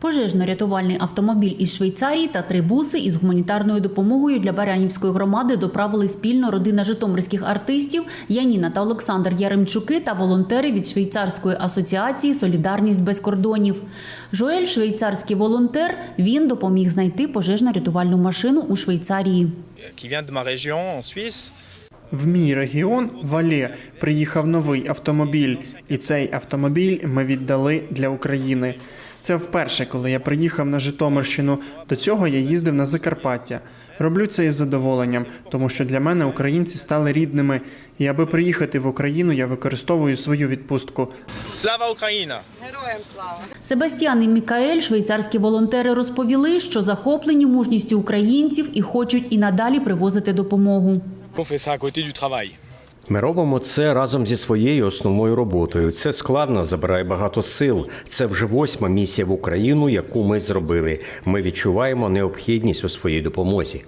Пожежно-рятувальний автомобіль із Швейцарії та три буси із гуманітарною допомогою для Барянівської громади доправили спільно родина житомирських артистів Яніна та Олександр Яремчуки та волонтери від швейцарської асоціації Солідарність без кордонів. Жоель, швейцарський волонтер, він допоміг знайти пожежно-рятувальну машину у Швейцарії. В мій регіон Вале приїхав новий автомобіль, і цей автомобіль ми віддали для України. Це вперше, коли я приїхав на Житомирщину. До цього я їздив на Закарпаття. Роблю це із задоволенням, тому що для мене українці стали рідними. І аби приїхати в Україну, я використовую свою відпустку. Slava Ukraina! Героям слава! Себастьян і Мікаель, швейцарські волонтери, розповіли, що захоплені мужністю українців і хочуть і надалі привозити допомогу. Ми робимо це разом зі своєю основною роботою. Це складно, забирає багато сил. Це вже восьма місія в Україну, яку ми зробили. Ми відчуваємо необхідність у своїй допомозі.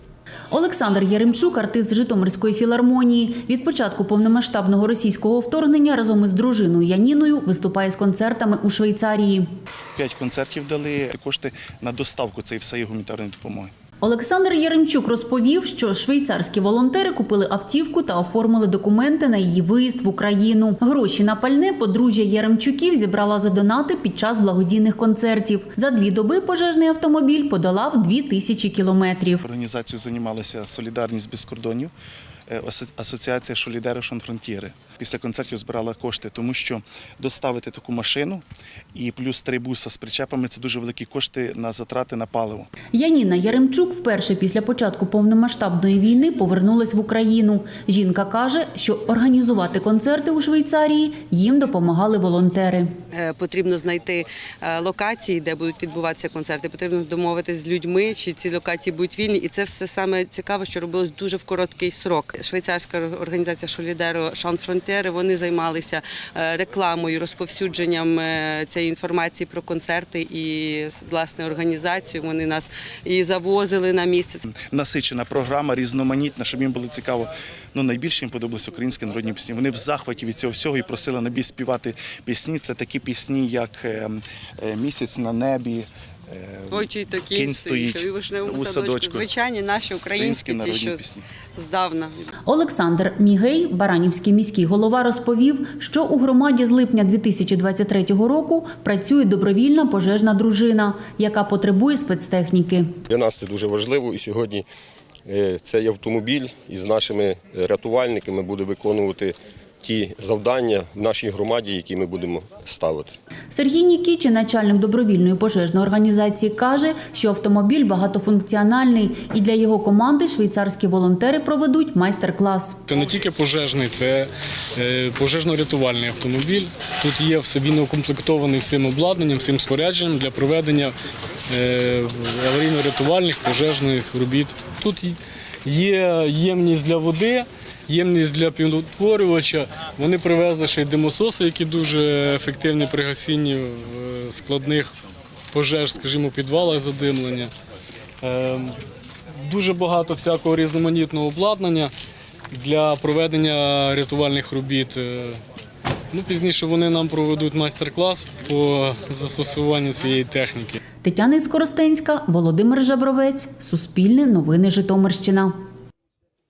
Олександр Яремчук, артист Житомирської філармонії, від початку повномасштабного російського вторгнення разом із дружиною Яніною виступає з концертами у Швейцарії. П'ять концертів дали кошти на доставку цієї всієї гуманітарної допомоги. Олександр Яремчук розповів, що швейцарські волонтери купили автівку та оформили документи на її виїзд в Україну. Гроші на пальне подружжя Яремчуків зібрала за донати під час благодійних концертів. За дві доби пожежний автомобіль подолав дві тисячі кілометрів. Організацією займалася Солідарність без кордонів, е, асо- асоціація Шолідери Шонфронтіри. Після концертів збирала кошти, тому що доставити таку машину і плюс три буса з причепами це дуже великі кошти на затрати на паливо. Яніна Яремчук вперше після початку повномасштабної війни повернулась в Україну. Жінка каже, що організувати концерти у Швейцарії їм допомагали волонтери. Е, Потрібно знайти е, локації, де будуть відбуватися концерти. Потрібно домовитися з людьми, чи ці локації будуть вільні. І це все саме цікаве, що робилось дуже в короткий срок. Швейцарська організація Шолідеро Шан Фронтери вони займалися е, рекламою, розповсюдженням е, цієї інформації про концерти і власне організацію. Вони нас і завозили на місце. Насичена програма, різноманітна, щоб їм було цікаво. Ну найбільше їм подобалися українські народні пісні. Вони в захваті від цього всього і просили на біс співати пісні. Це такі пісні, як е, е, Місяць на небі. Е, Ой, чи то Кінь стоїть стоїть, вишневому у садочку. садочку. Звичайні наші українські, ті, що пісні. здавна. Олександр Мігей, Баранівський міський голова, розповів, що у громаді з липня 2023 року працює добровільна пожежна дружина, яка потребує спецтехніки. Для нас це дуже важливо і сьогодні е, цей автомобіль із нашими рятувальниками буде виконувати ті завдання в нашій громаді, які ми будемо ставити. Сергій Нікічі, начальник добровільної пожежної організації, каже, що автомобіль багатофункціональний і для його команди швейцарські волонтери проведуть майстер-клас. Це не тільки пожежний, це е, пожежно-рятувальний автомобіль. Тут є все він укомплектований всім обладнанням, всім спорядженням для проведення е, аварійно-рятувальних пожежних робіт. Тут є ємність для води, ємність для півнотворювача. Вони привезли ще й димососи, які дуже ефективні при гасінні е, складних пожеж, скажімо, підвалах задимлення. Е, Дуже багато всякого різноманітного обладнання для проведення рятувальних робіт. Е, Ну, пізніше вони нам проведуть майстер-клас по застосуванню цієї техніки. Тетяна Скоростенська, Володимир Жабровець, Суспільне новини Житомирщина.